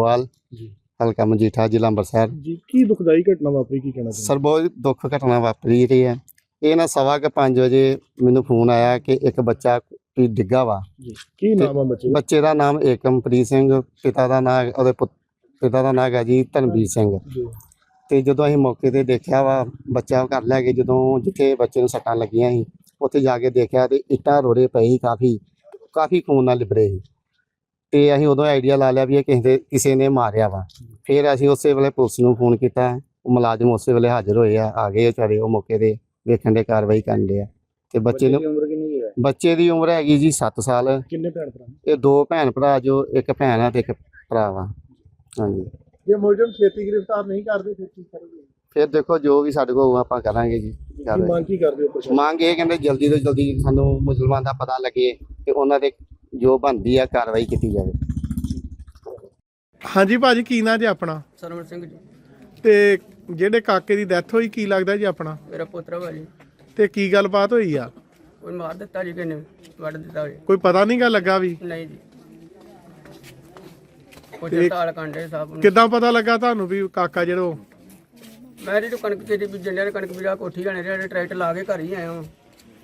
ਲੌਂਗੋਵਾਲ ਜੀ। ਹਲਕਾ ਮਜੀਠਾ ਜ਼ਿਲ੍ਹਾ ਅੰਮ੍ਰਿਤਸਰ। ਜੀ ਕੀ ਦੁਖਦਾਈ ਘਟਨਾ ਵਾਪਰੀ ਕੀ ਕਹਿਣਾ ਸਰ ਬਹੁਤ ਦੁੱਖ ਘਟਨਾ ਵਾਪਰੀ ਰਹੀ ਹੈ। ਇਹ ਨਾ ਸਵਾ ਕੇ 5 ਵਜੇ ਮੈਨੂੰ ਫੋਨ ਆਇਆ ਕਿ ਇੱਕ ਬੱਚਾ ਵੀ ਡਿੱਗਾ ਵਾ। ਜੀ। ਕੀ ਨਾਮ ਆ ਬੱਚੇ ਦਾ? ਬੱਚੇ ਦਾ ਨਾਮ ਏਕਮਪ੍ਰੀਤ ਸਿੰਘ ਪਿਤਾ ਦਾ ਨਾਮ ਉਹਦੇ ਪੁੱਤ- ਪਿਤਾ ਦਾ ਨਾਮ ਹੈ ਜੀ ਧਨਵੀਰ ਸਿੰਘ। ਜੀ ਤੇ ਜਦੋਂ ਅਸੀਂ ਮੌਕੇ ਤੇ ਦੇਖਿਆ ਵਾ ਬੱਚਾ ਘਰ ਲੈ ਕੇ ਜਦੋਂ ਜਿੱਥੇ ਬੱਚੇ ਨੂੰ ਸੱਟਾਂ ਲੱਗੀਆਂ ਸੀ ਉੱਥੇ ਜਾ ਕੇ ਦੇਖਿਆ ਤੇ ਇੱਟਾਂ ਰੋੜੇ ਪਏ ਸੀ ਕਾਫੀ ਕਾਫੀ ਖੂਨ ਨਾਲ ਲਿਬੜੇ ਸੀ। ਤੇ ਅਸੀਂ ਉਦੋਂ ਆਈਡੀਆ ਲਾ ਲਿਆ ਵੀ ਇਹ ਕਿਸੇ ਦੇ ਕਿਸੇ ਨੇ ਮਾਰਿਆ ਵਾ। ਫਿਰ ਅਸੀਂ ਉਸੇ ਵੇਲੇ ਪੁਲਿਸ ਨੂੰ ਫੋਨ ਕੀਤਾ ਉਹ ਮੁਲਾਜ਼ਮ ਉਸੇ ਵੇਲੇ ਹਾਜ਼ਰ ਹੋਏ ਆ ਆ ਗਏ ਵਿਚਾਰੇ ਉਹ ਮੌਕੇ ਤੇ ਵੇਖਣ ਦੇ ਕਾਰਵਾਈ ਕਰਨ ਦੇ ਆ। ਤੇ ਬੱਚੇ ਨੂੰ ਦੀ ਉਮਰ ਕਿੰਨੀ ਹੈ? ਬੱਚੇ ਦੀ ਉਮਰ ਹੈਗੀ ਜੀ 7 ਸਾਲ। ਕਿੰਨੇ ਭੈਣ ਭਰਾ? ਇਹ ਦੋ ਭੈਣ ਭਰਾ ਜੋ ਇੱਕ ਭੈਣ ਆ ਤੇ ਇੱਕ ਭਰਾ ਵਾ। ਹਾਂਜੀ। ਜੇ ਮੁਲਜ਼ਮ ਛੇਤੀ ਗ੍ਰਿਫਤਾਰ ਨਹੀਂ ਕਰਦੇ ਫਿਰ ਕੀ ਕਰੋਗੇ ਫਿਰ ਦੇਖੋ ਜੋ ਵੀ ਸਾਡੇ ਕੋਲ ਹੋਊ ਆਪਾਂ ਕਰਾਂਗੇ ਜੀ। ਮੰਗ ਕੀ ਕਰਦੇ ਹੋ ਮੰਗ ਇਹ ਕਹਿੰਦੇ ਜਲਦੀ ਤੋਂ ਜਲਦੀ ਸਾਨੂੰ ਮੁਸਲਮਾਨ ਦਾ ਪਤਾ ਲੱਗੇ ਤੇ ਉਹਨਾਂ ਦੇ ਜੋ ਬਣਦੀ ਆ ਕਾਰਵਾਈ ਕੀਤੀ ਜਾਵੇ। ਹਾਂਜੀ ਭਾਜੀ ਕੀ ਨਾਂ ਜੀ ਆਪਣਾ? ਸਰਵਣ ਸਿੰਘ ਜੀ। ਤੇ ਜਿਹੜੇ ਕਾਕੇ ਦੀ ਡੈਥ ਹੋਈ ਕੀ ਲੱਗਦਾ ਜੀ ਆਪਣਾ? ਮੇਰਾ ਪੁੱਤਰ ਵਾ ਜੀ। ਤੇ ਕੀ ਗੱਲਬਾਤ ਹੋਈ ਆ? ਕੋਈ ਮਾਰ ਦਿੱਤਾ ਜੀ ਕਿਨੇ ਵੱਢ ਦਿੱਤਾ ਜੀ। ਕੋਈ ਪਤਾ ਨਹੀਂ ਗਾ ਲੱਗਾ ਵੀ? ਨਹੀਂ ਜੀ। ਕੋਈ ਤਾਲ ਕਾਂਡੇ ਸਾਹਿਬ ਨੂੰ। ਕਿੱਦਾਂ ਪਤਾ ਲੱਗਾ ਤੁਹਾਨੂੰ ਵੀ ਕਾਕਾ ਜਿਹੜਾ ਮੈਂ ਜਿਹੜੀ ਕਣਕ ਤੇ ਬੀਜਣ ਡਿਆ ਕਣਕ ਬੀਜਾ ਕੋਠੀ ਜਾਣੇ ਰਿਹਾ ਟਰੈਕਟਰ ਲਾ ਕੇ ਘਰ ਹੀ ਆਇਆ ਹਾਂ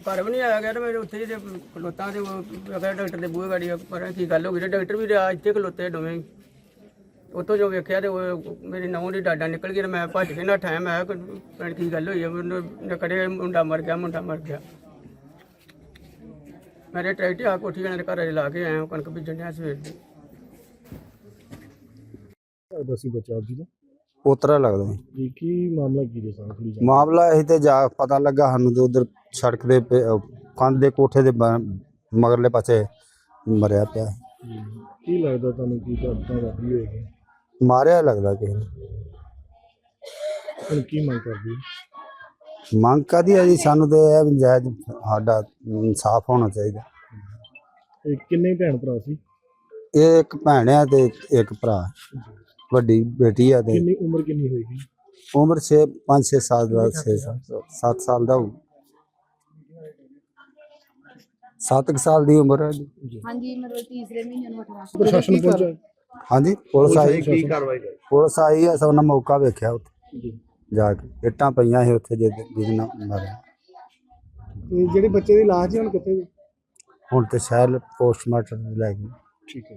ਘਰ ਵੀ ਨਹੀਂ ਆਇਆ ਗਿਆ ਤੇ ਮੇਰੇ ਉੱਥੇ ਜਿਹੇ ਖਲੋਤਾ ਤੇ ਉਹ ਅਗਰ ਡਾਕਟਰ ਦੇ ਬੂਹੇ ਗਾੜੀ ਪਰ ਕੀ ਗੱਲ ਹੋ ਗਈ ਤੇ ਡਾਕਟਰ ਵੀ ਰਿਹਾ ਇੱਥੇ ਖਲੋਤੇ ਦੋਵੇਂ ਉੱਥੋਂ ਜੋ ਵੇਖਿਆ ਤੇ ਉਹ ਮੇਰੀ ਨੌਂ ਦੀ ਡਾਡਾ ਨਿਕਲ ਗਈ ਤੇ ਮੈਂ ਭੱਜ ਕੇ ਨਾ ਠਾਇਆ ਮੈਂ ਕਿਹਾ ਕੀ ਗੱਲ ਹੋਈ ਹੈ ਮੈਨੂੰ ਨਕੜੇ ਮੁੰਡਾ ਮਰ ਗਿਆ, ਮੁੰਡਾ ਮਰ ਗਿਆ। ਮੇਰੇ ਟਰੈਕਟਰ ਆ, ਕੋਠੀ ਜਾਣੇ ਦੇ ਘਰ ਲਾ ਕੇ ਆਇਆ ਕਣਕ ਬੀਜਣ ਡਿਆ ਸਵੇਰ ਦੀ। ਦੱਸੀ ਬੱਚਾ ਜੀ ਦਾ? ਪੋਤਰਾ ਲੱਗਦਾ ਜੀ। ਜੀ ਕੀ ਮਾਮਲਾ ਕੀ ਦੇ ਖੁੱਲੀ ਜਾਣਕਾਰੀ? ਮਾਮਲਾ ਇਹ ਤੇ ਜਾ ਪਤਾ ਲੱਗਾ ਸਾਨੂੰ ਤੇ ਉਧਰ ਸੜਕ ਦੇ ਪੇ- ਅਹ ਕੰਧ ਦੇ ਕੋਠੇ ਦੇ ਬ- ਮਗਰਲੇ ਪਾਸੇ ਮਰਿਆ ਪਿਆ ਜੀ। ਕੀ ਲੱਗਦਾ ਤੁਹਾਨੂੰ ਕੀ ਘਟਨਾ ਵਾਪਰੀ ਹੋਏਗੀ ਮਾਰਿਆ ਲੱਗਦਾ ਕਿਸੇ ਨੇ ਹੁਣ ਕੀ ਮੰਗ ਕਰਦੇ? ਮੰਗ ਕਾਦੀ ਜੀ ਸਾਨੂੰ ਤੇ ਇਹ ਵੀ ਜਾਇਜ਼ ਸਾਡਾ ਇਨਸਾਫ ਹੋਣਾ ਚਾਹੀਦਾ ਇਹ ਕਿੰਨੇ ਭੈਣ ਭਰਾ ਸੀ ਇਹ ਇੱਕ ਭੈਣ ਆ ਤੇ ਇੱਕ ਭਰਾ ਵੱਡੀ ਬੇਟੀ ਆ ਤੇ ਕਿੰਨੀ ਉਮਰ ਕਿੰਨੀ ਹੋਏਗੀ ਉਮਰ 6 5 6 ਸਾਲ ਦਾ 6 7 ਸਾਲ ਦਾ ਹੋਊ। 7 ਸਾਲ ਦੀ ਉਮਰ ਹੈ ਜੀ। ਹਾਂਜੀ ਮਤਲਬ ਤੀਸਰੇ ਮਹੀਨੇ ਨੂੰ ਅਠਵਾ ਪ੍ਰਸ਼ਾਸਨ ਪਹੁੰਚਾ ਹਾਂਜੀ ਪੁਲਿਸ ਆਈ। ਕੀ ਕਾਰਵਾਈ ਪੁਲਿਸ ਆਈ ਆ ਸਭ ਨੇ ਮੌਕਾ ਵੇਖਿਆ ਉੱਥੇ। ਜੀ। ਜਾ ਕੇ ਇੱਟਾਂ ਪਈਆਂ ਸੀ ਉੱਥੇ ਜਿਹਦੇ ਜਿਹਦੇ ਨਾਲ ਮਾਰਿਆ। ਤੇ ਜਿਹੜੇ ਬੱਚੇ ਦੀ ਲਾਸ਼ ਜੀ ਹੁਣ ਕਿੱਥੇ? ਜੀ ਹੁਣ ਤੇ ਸ਼ਾਇਦ ਪੋਸਟਮਾਰਟਮ ਲੈ ਗਏ। ਠੀਕ ਹੈ।